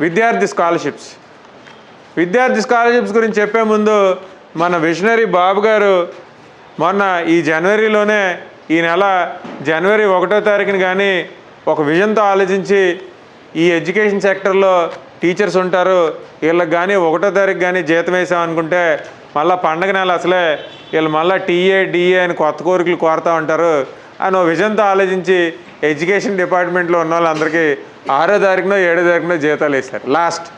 విద్యార్థి స్కాలర్షిప్స్. విద్యార్థి స్కాలర్షిప్స్ గురించి చెప్పే ముందు మన విషనరీ బాబు గారు మొన్న ఈ జనవరిలోనే ఈ నెల జనవరి ఒకటో తారీఖున కానీ ఒక విజన్తో ఆలోచించి ఈ ఎడ్యుకేషన్ సెక్టర్లో టీచర్స్ ఉంటారు. వీళ్ళకి కానీ ఒకటో తారీఖు కానీ జీతం వేసామనుకుంటే మళ్ళీ పండగ నెల అసలే వీళ్ళు మళ్ళీ టీఏ డిఏ అని కొత్త కోరికలు కోరుతూ ఉంటారు. అని ఓ విజన్తో ఆలోచించి ఎడ్యుకేషన్ డిపార్ట్మెంట్లో ఉన్న వాళ్ళందరికీ ఆరో తారీఖునో ఏడో తారీఖునో జీతాలు వేశారు. లాస్ట్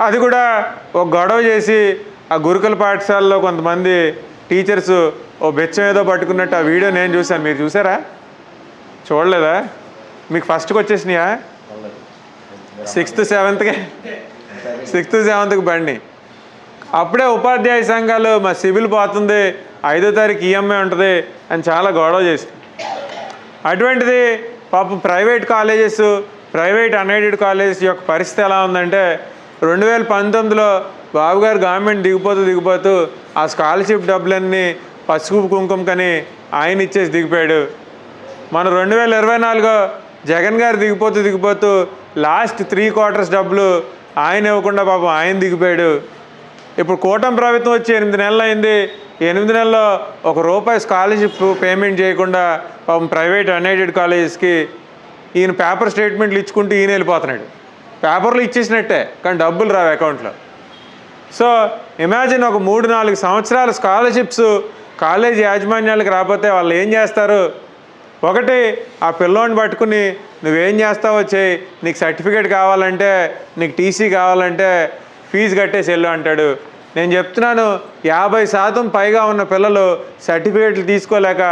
అది కూడా ఒక గొడవ చేసి ఆ గురుకుల పాఠశాలలో కొంతమంది టీచర్స్ ఓ బెచ్చం ఏదో పట్టుకున్నట్టు ఆ వీడియో నేను చూశాను. మీరు చూసారా? చూడలేదా? మీకు ఫస్ట్కి వచ్చేసినాయా? సిక్స్త్ సెవెంత్కి సిక్స్త్ సెవెంత్కి బండి. అప్పుడే ఉపాధ్యాయ సంఘాలు మా సివిల్ పోతుంది ఐదో తారీఖు ఈఎంఐ ఉంటుంది అని చాలా గొడవ చేసి అటువంటిది పాపం private colleges private unaided colleges యొక్క పరిస్థితి ఎలా ఉందంటే రెండు వేల పంతొమ్మిదిలో బాబు గారు గవర్నమెంట్ దిగిపోతూ దిగిపోతూ ఆ స్కాలర్షిప్ డబ్బులన్నీ పసుపు కుంకుమకని ఆయన ఇచ్చేసి దిగిపోయాడు. మన రెండు వేల ఇరవై నాలుగో జగన్ గారు దిగిపోతూ దిగిపోతూ లాస్ట్ త్రీ క్వార్టర్స్ డబ్బులు ఆయన ఇవ్వకుండా పాపం ఆయన దిగిపోయాడు. ఇప్పుడు కూటమి ప్రభుత్వం వచ్చి ఎనిమిది నెలలు అయింది ఎనిమిది నెలల్లో ఒక రూపాయి స్కాలర్షిప్ పేమెంట్ చేయకుండా పాపం ప్రైవేట్ అన్ఎయిడెడ్ కాలేజెస్కి ఈయన పేపర్ స్టేట్మెంట్లు ఇచ్చుకుంటూ ఈయన వెళ్ళిపోతున్నాడు. పేపర్లు ఇచ్చేసినట్టే కానీ డబ్బులు రావు అకౌంట్లో. సో ఇమాజిన్ ఒక మూడు నాలుగు సంవత్సరాల స్కాలర్షిప్స్ కాలేజ్ యాజమాన్యాలకు రాకపోతే వాళ్ళు ఏం చేస్తారు? ఒకటి ఆ పిల్లోని పట్టుకుని నువ్వేం చేస్తావో చేయి నీకు సర్టిఫికేట్ కావాలంటే నీకు టీసీ కావాలంటే ఫీజు కట్టేసి వెళ్ళు అంటాడు. నేను చెప్తున్నాను యాభై శాతం పైగా ఉన్న పిల్లలు సర్టిఫికేట్లు తీసుకోలేక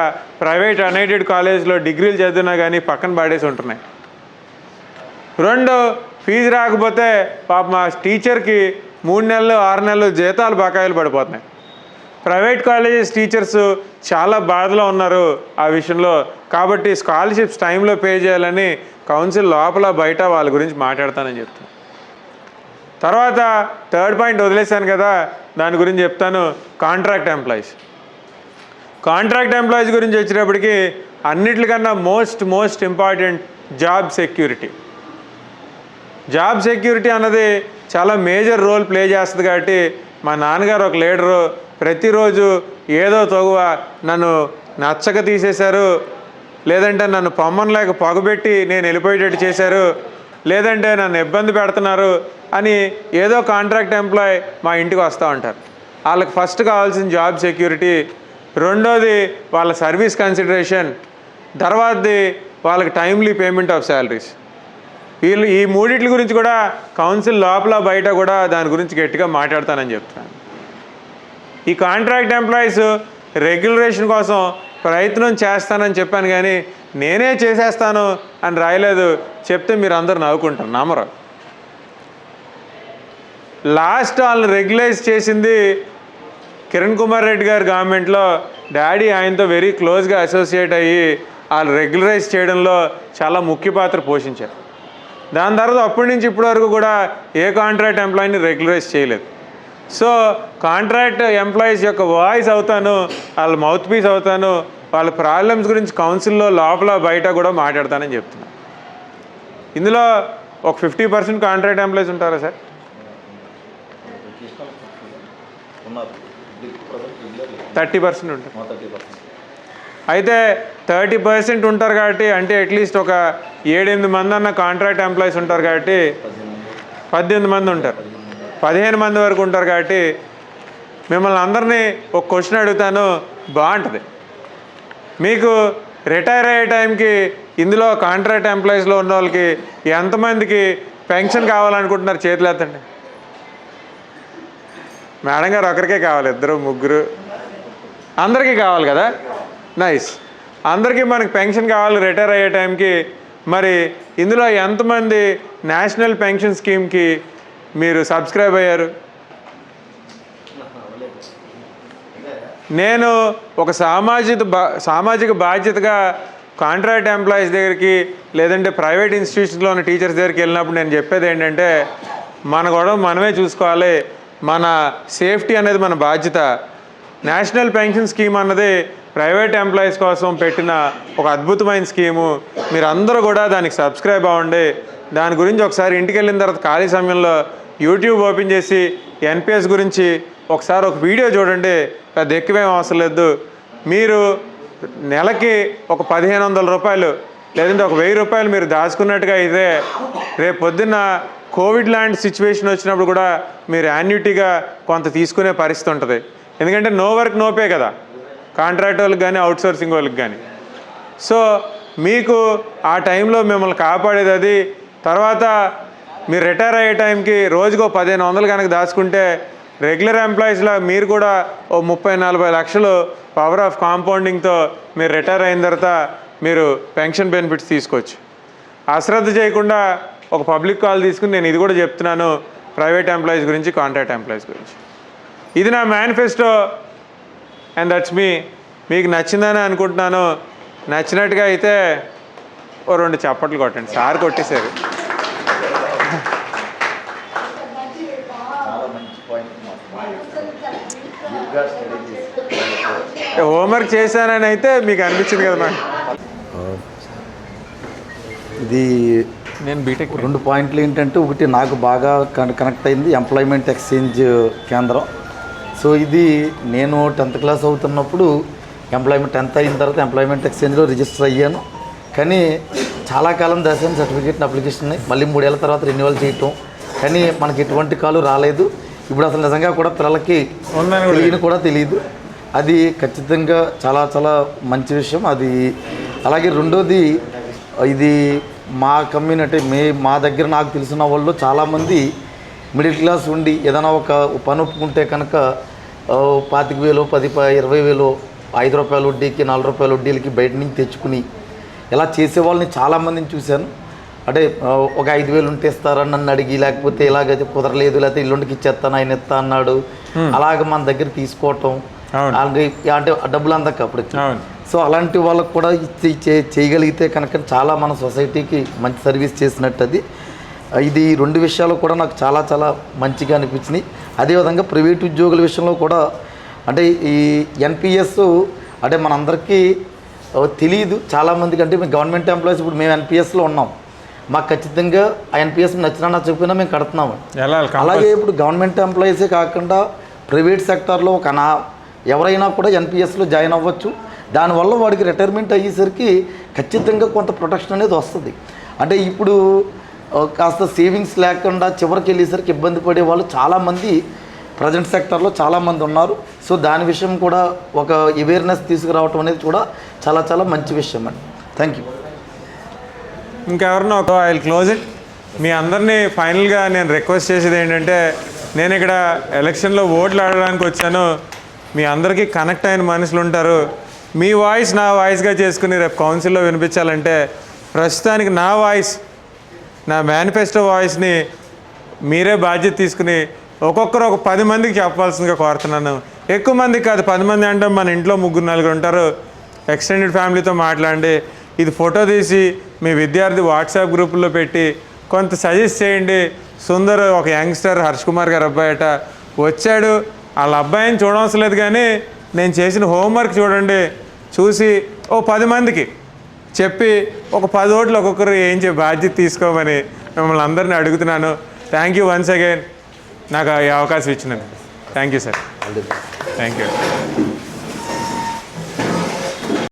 ప్రైవేట్ అన్ఎయిడెడ్ కాలేజ్లో డిగ్రీలు చదివినా కానీ పక్కన పడేసి ఉంటున్నాయి. రెండు ఫీజు రాకపోతే పాప మా టీచర్కి మూడు నెలలు ఆరు నెలలు జీతాలు బకాయిలు పడిపోతున్నాయి. ప్రైవేట్ కాలేజెస్ టీచర్స్ చాలా బాధలో ఉన్నారు ఆ విషయంలో. కాబట్టి స్కాలర్షిప్స్ టైంలో పే చేయాలని కౌన్సిల్ లోపల బయట వాళ్ళ గురించి మాట్లాడతానని చెప్తాను తర్వాత థర్డ్ పాయింట్ వదిలేశాను కదా దాని గురించి చెప్తాను. Contract employees. కాంట్రాక్ట్ ఎంప్లాయీస్ గురించి వచ్చేటప్పటికి అన్నిటికన్నా most most important job security. Job security అన్నది చాలా మేజర్ రోల్ ప్లే చేస్తుంది కాబట్టి మా నాన్నగారు ఒక లీడరు ప్రతిరోజు ఏదో తగువ నన్ను నచ్చక తీసేశారు లేదంటే నన్ను పొమ్మనలేక పొగబెట్టి నేను వెళ్ళిపోయేటట్టు చేశారు. లేదంటే నన్ను ఇబ్బంది పెడుతున్నారు అని ఏదో కాంట్రాక్ట్ ఎంప్లాయ్ మా ఇంటికి వస్తూ ఉంటారు. వాళ్ళకి ఫస్ట్ కావాల్సిన జాబ్ సెక్యూరిటీ రెండోది వాళ్ళ సర్వీస్ కన్సిడరేషన్ తర్వాతది వాళ్ళకి టైమ్లీ పేమెంట్ ఆఫ్ శాలరీస్ వీళ్ళు ఈ మూడిట్ల గురించి కూడా కౌన్సిల్ లోపల బయట కూడా దాని గురించి గట్టిగా మాట్లాడతానని చెప్తున్నాను. ఈ కాంట్రాక్ట్ ఎంప్లాయీస్ రెగ్యులరేషన్ కోసం ప్రయత్నం చేస్తానని చెప్పాను కానీ నేనే చేసేస్తాను అని రాయలేదు చెప్తే మీరు అందరు నవ్వుకుంటారు. నమ్మరు. లాస్ట్ వాళ్ళని రెగ్యులైజ్ చేసింది కిరణ్ కుమార్ రెడ్డి గారి గవర్నమెంట్లో. డాడీ ఆయనతో వెరీ క్లోజ్గా అసోసియేట్ అయ్యి వాళ్ళు రెగ్యులరైజ్ చేయడంలో చాలా ముఖ్య పాత్ర పోషించారు. దాని తర్వాత అప్పటి నుంచి ఇప్పటి వరకు కూడా ఏ కాంట్రాక్ట్ ఎంప్లాయీని రెగ్యులరైజ్ చేయలేదు. సో కాంట్రాక్ట్ ఎంప్లాయీస్ యొక్క వాయిస్ అవుతాను వాళ్ళ మౌత్ పీస్ అవుతాను వాళ్ళ ప్రాబ్లమ్స్ గురించి కౌన్సిల్లో లోపల బయట కూడా మాట్లాడతానని చెప్తున్నాను ఇందులో ఒక ఫిఫ్టీ పర్సెంట్ కాంట్రాక్ట్ ఎంప్లాయీస్ ఉంటారా సార్? థర్టీ పర్సెంట్ ఉంటారు. అయితే థర్టీ పర్సెంట్ ఉంటారు కాబట్టి అంటే అట్లీస్ట్ ఒక ఏడెనిమిది మంది అన్న కాంట్రాక్ట్ ఎంప్లాయీస్ ఉంటారు కాబట్టి పద్దెనిమిది మంది ఉంటారు. పదిహేను మంది వరకు ఉంటారు కాబట్టి మిమ్మల్ని అందరినీ ఒక క్వశ్చన్ అడుగుతాను. బాగుంటుంది. మీకు రిటైర్ అయ్యే టైంకి ఇందులో కాంట్రాక్ట్ ఎంప్లాయీస్లో ఉన్న వాళ్ళకి ఎంతమందికి పెన్షన్ కావాలనుకుంటున్నారు చేతులు ఎత్తండి. మేడం గారు ఒకరికే కావాలి ఇద్దరు ముగ్గురు. అందరికీ కావాలి కదా? నైస్. అందరికీ మనకి పెన్షన్ కావాలి రిటైర్ అయ్యే టైంకి. మరి ఇందులో ఎంతమంది నేషనల్ పెన్షన్ స్కీమ్కి మీరు సబ్స్క్రైబ్ అయ్యారు? నేను ఒక సామాజిక బా సామాజిక బాధ్యతగా కాంట్రాక్ట్ ఎంప్లాయీస్ దగ్గరికి లేదంటే ప్రైవేట్ ఇన్స్టిట్యూషన్లో ఉన్న టీచర్స్ దగ్గరికి వెళ్ళినప్పుడు నేను చెప్పేది ఏంటంటే మన గొడవ మనమే చూసుకోవాలి. మన సేఫ్టీ అనేది మన బాధ్యత. నేషనల్ పెన్షన్ స్కీమ్ అన్నది ప్రైవేట్ ఎంప్లాయీస్ కోసం పెట్టిన ఒక అద్భుతమైన స్కీము. మీరందరూ కూడా దానికి సబ్స్క్రైబ్ అవ్వండి. దాని గురించి ఒకసారి ఇంటికి వెళ్ళిన తర్వాత ఖాళీ సమయంలో యూట్యూబ్ ఓపెన్ చేసి ఎన్పిఎస్ గురించి ఒకసారి ఒక వీడియో చూడండి. పెద్ద ఎక్కువేం అవసరం లేదు. మీరు నెలకి ఒక పదిహేను వందల రూపాయలు లేదంటే ఒక వెయ్యి రూపాయలు మీరు దాచుకున్నట్టుగా అయితే రేపు పొద్దున్న కోవిడ్ లాంటి సిచ్యువేషన్ వచ్చినప్పుడు కూడా మీరు యాన్యుటీగా కొంత తీసుకునే పరిస్థితి ఉంటుంది. ఎందుకంటే నో వర్క్ నోపే కదా. కాంట్రాక్ట్ వాళ్ళకి కానీ అవుట్సోర్సింగ్ వాళ్ళకి కానీ సో మీకు ఆ టైంలో మిమ్మల్ని కాపాడేది అది. తర్వాత మీరు రిటైర్ అయ్యే టైంకి రోజుకో పదిహేను వందలు కనుక దాచుకుంటే రెగ్యులర్ ఎంప్లాయీస్లా మీరు కూడా ఓ ముప్పై నలభై లక్షలు పవర్ ఆఫ్ కాంపౌండింగ్తో మీరు రిటైర్ అయిన తర్వాత మీరు పెన్షన్ బెనిఫిట్స్ తీసుకోవచ్చు. అశ్రద్ధ చేయకుండా ఒక పబ్లిక్ కాల్ తీసుకుని నేను ఇది కూడా చెప్తున్నాను ప్రైవేట్ ఎంప్లాయీస్ గురించి కాంట్రాక్ట్ ఎంప్లాయీస్ గురించి. ఇది నా మేనిఫెస్టో అండ్ దట్స్ మీ మీకు నచ్చిందని అనుకుంటున్నాను. నచ్చినట్టుగా అయితే ఓ రెండు చప్పట్లు కొట్టండి. సార్ కొట్టేశారు చాలా మంచి పాయింట్ డీప్గా స్టడీ చేసి హోంవర్క్ చేశానని అయితే మీకు అనిపించింది కదా నాకు ఇది నేను బీటెక్ రెండు పాయింట్లు ఏంటంటే ఒకటి నాకు బాగా కన- కనెక్ట్ అయింది ఎంప్లాయ్మెంట్ ఎక్స్చేంజ్ కేంద్రం. సో ఇది నేను టెన్త్ క్లాస్ అవుతున్నప్పుడు ఎంప్లాయ్మెంట్ టెన్త్ అయిన తర్వాత ఎంప్లాయ్మెంట్ ఎక్స్చేంజ్లో రిజిస్టర్ అయ్యాను. కానీ చాలా కాలం దాసాను సర్టిఫికేట్ అప్లికేషన్ని మళ్ళీ మూడేళ్ళ తర్వాత రెన్యువల్ చేయటం. కానీ మనకి ఎటువంటి కాలు రాలేదు. ఇప్పుడు అసలు నిజంగా కూడా పిల్లలకి కూడా తెలియదు. అది ఖచ్చితంగా చాలా చాలా మంచి విషయం. అది అలాగే రెండోది ఇది మా కమ్యూనిటీ మే మా దగ్గర నాకు తెలిసిన వాళ్ళు చాలామంది మిడిల్ క్లాస్ ఉండి ఏదైనా ఒక పని ఒప్పుకుంటే కనుక పాతిక వేలు పది ఇరవై వేలు ఐదు రూపాయల వడ్డీకి నాలుగు రూపాయల వడ్డీలకి బయట నుంచి తెచ్చుకుని ఇలా చేసే వాళ్ళని చాలామందిని చూశాను. అంటే ఒక ఐదు వేలు ఉంటే ఇస్తారని నన్ను అడిగి లేకపోతే ఇలాగైతే కుదరలేదు లేకపోతే ఇల్లుండికి ఇచ్చేస్తాను ఆయన ఇస్తా అన్నాడు. అలాగ మన దగ్గర తీసుకోవటం అంటే డబ్బులు అందక అప్పటికి అవును. సో అలాంటి వాళ్ళకు కూడా చేయగలిగితే కనుక చాలా మన సొసైటీకి మంచి సర్వీస్ చేసినట్టు అది. ఇది రెండు విషయాలు కూడా నాకు చాలా చాలా మంచిగా అనిపించినాయి. అదేవిధంగా ప్రైవేట్ ఉద్యోగుల విషయంలో కూడా అంటే ఈ ఎన్పిఎస్ అంటే మనందరికీ తెలియదు చాలామందికి అంటే మేము గవర్నమెంట్ ఎంప్లాయీస్ ఇప్పుడు మేము ఎన్పిఎస్లో ఉన్నాం. మాకు ఖచ్చితంగా ఆ ఎన్పిఎస్ నచ్చినా నచ్చకపోయినా మేము కడుతున్నాము. అలాగే ఇప్పుడు గవర్నమెంట్ ఎంప్లాయీసే కాకుండా ప్రైవేట్ సెక్టార్లో ఒక నా ఎవరైనా కూడా ఎన్పిఎస్లో జాయిన్ అవ్వచ్చు. దానివల్ల వాడికి రిటైర్మెంట్ అయ్యేసరికి ఖచ్చితంగా కొంత ప్రొటెక్షన్ అనేది వస్తుంది. అంటే ఇప్పుడు కాస్త సేవింగ్స్ లేకుండా చివరికి వెళ్ళేసరికి ఇబ్బంది పడే వాళ్ళు చాలామంది ప్రజెంట్ సెక్టార్లో చాలామంది ఉన్నారు. సో దాని విషయం కూడా ఒక అవేర్నెస్ తీసుకురావటం అనేది కూడా చాలా చాలా మంచి విషయం అండి. Thank you. ఇంకెవరినో ఒక ఐ క్లోజ్ ఇట్. మీ అందరినీ ఫైనల్గా నేను రిక్వెస్ట్ చేసేది ఏంటంటే నేను ఇక్కడ ఎలక్షన్లో ఓట్లు ఆడడానికి వచ్చాను. మీ అందరికీ కనెక్ట్ అయిన మనుషులు ఉంటారు. మీ వాయిస్ నా వాయిస్గా చేసుకుని రేపు కౌన్సిల్లో వినిపించాలంటే ప్రస్తుతానికి నా వాయిస్ నా మేనిఫెస్టో వాయిస్ని మీరే బాధ్యత తీసుకుని ఒక్కొక్కరు ఒక పది మందికి చెప్పాల్సిందిగా కోరుతున్నాను. ఎక్కువ మందికి కాదు పది మంది అంటే మన ఇంట్లో ముగ్గురు నలుగురు ఉంటారు. ఎక్స్టెండెడ్ ఫ్యామిలీతో మాట్లాడండి ఇది ఫోటో తీసి మీ విద్యార్థి వాట్సాప్ గ్రూపుల్లో పెట్టి కొంత సజెస్ట్ చేయండి. సుందర్ ఒక యంగ్స్టర్ హర్ష్ కుమార్ గారు అబ్బాయట వచ్చాడు. వాళ్ళ అబ్బాయిని చూడవలసిన లేదు కానీ నేను చేసిన హోంవర్క్ చూడండి చూసి ఓ పది మందికి చెప్పి ఒక పది ఓట్లు ఒక్కొక్కరు ఏం చే బాధ్యత తీసుకోమని మిమ్మల్ని అందరినీ అడుగుతున్నాను. థ్యాంక్ యూ వన్స్ అగైన్ నాకు ఈ అవకాశం ఇచ్చినందుకు. Thank you sir thank you